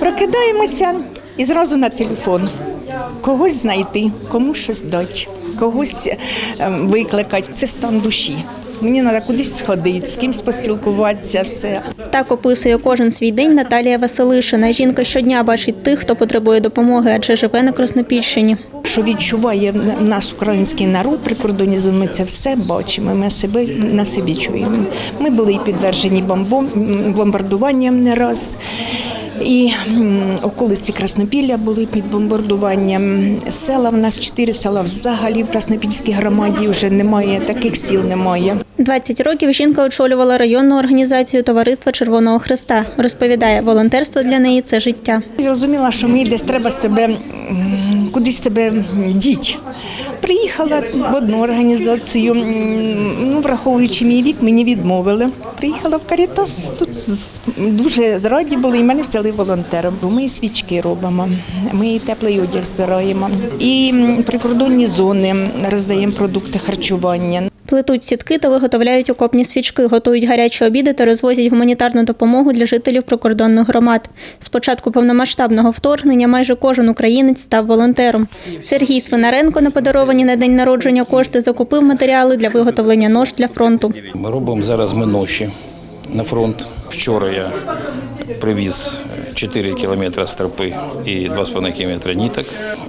Прокидаємося і зразу на телефон. Когось знайти, комусь щось дати, когось ем, викликати. Це стан душі. Мені треба кудись сходити, з кимось поспілкуватися, все. Так описує кожен свій день Наталія Василишина. Жінка щодня бачить тих, хто потребує допомоги, адже живе на Краснопільщині. Що відчуває нас український народ при кордоні з ми це все бачимо. Ми себе на собі чуємо. Ми були і підтверджені бомбом, бомбардуванням не раз. І околиці Краснопілля були під бомбардуванням. Села в нас чотири села взагалі в Краснопільській громаді вже немає, таких сіл немає. 20 років жінка очолювала районну організацію Товариства Червоного Христа. Розповідає, волонтерство для неї це життя. Зрозуміла, що мені десь треба себе кудись себе діть. Приїхала в одну організацію, ну, враховуючи мій вік, мені відмовили. Приїхала в Карітас, тут дуже зраді були, і мене взяли волонтером. Ми і свічки робимо, ми і теплий одяг збираємо. І прикордонні зони роздаємо продукти харчування. Плетуть сітки та виготовляють окопні свічки, готують гарячі обіди та розвозять гуманітарну допомогу для жителів прикордонних громад. З початку повномасштабного вторгнення майже кожен українець став волонтером. Сергій Свинаренко на подаровані на день народження кошти закупив матеріали для виготовлення нож для фронту. Ми робимо зараз ми ноші на фронт. Вчора я привіз 4 кілометри стропи і 2,5 кілометри ніток.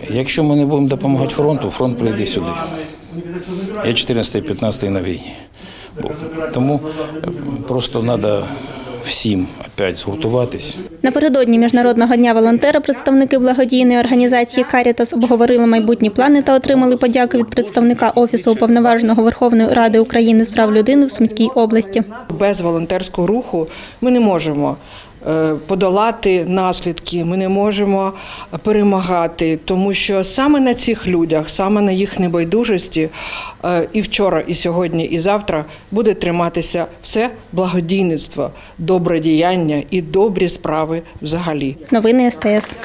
Якщо ми не будемо допомагати фронту, фронт прийде сюди. Я 14-15 на війні. Тому просто треба всім опять згуртуватись. Напередодні міжнародного дня волонтера представники благодійної організації Карітас обговорили майбутні плани та отримали подяки від представника офісу уповноваженого Верховної Ради України з прав людини в Сумській області. Без волонтерського руху ми не можемо подолати наслідки, ми не можемо перемагати, тому що саме на цих людях, саме на їх небайдужості е, і вчора, і сьогодні, і завтра буде триматися все благодійництво, добродіяння і добрі справи взагалі. Новини СТС.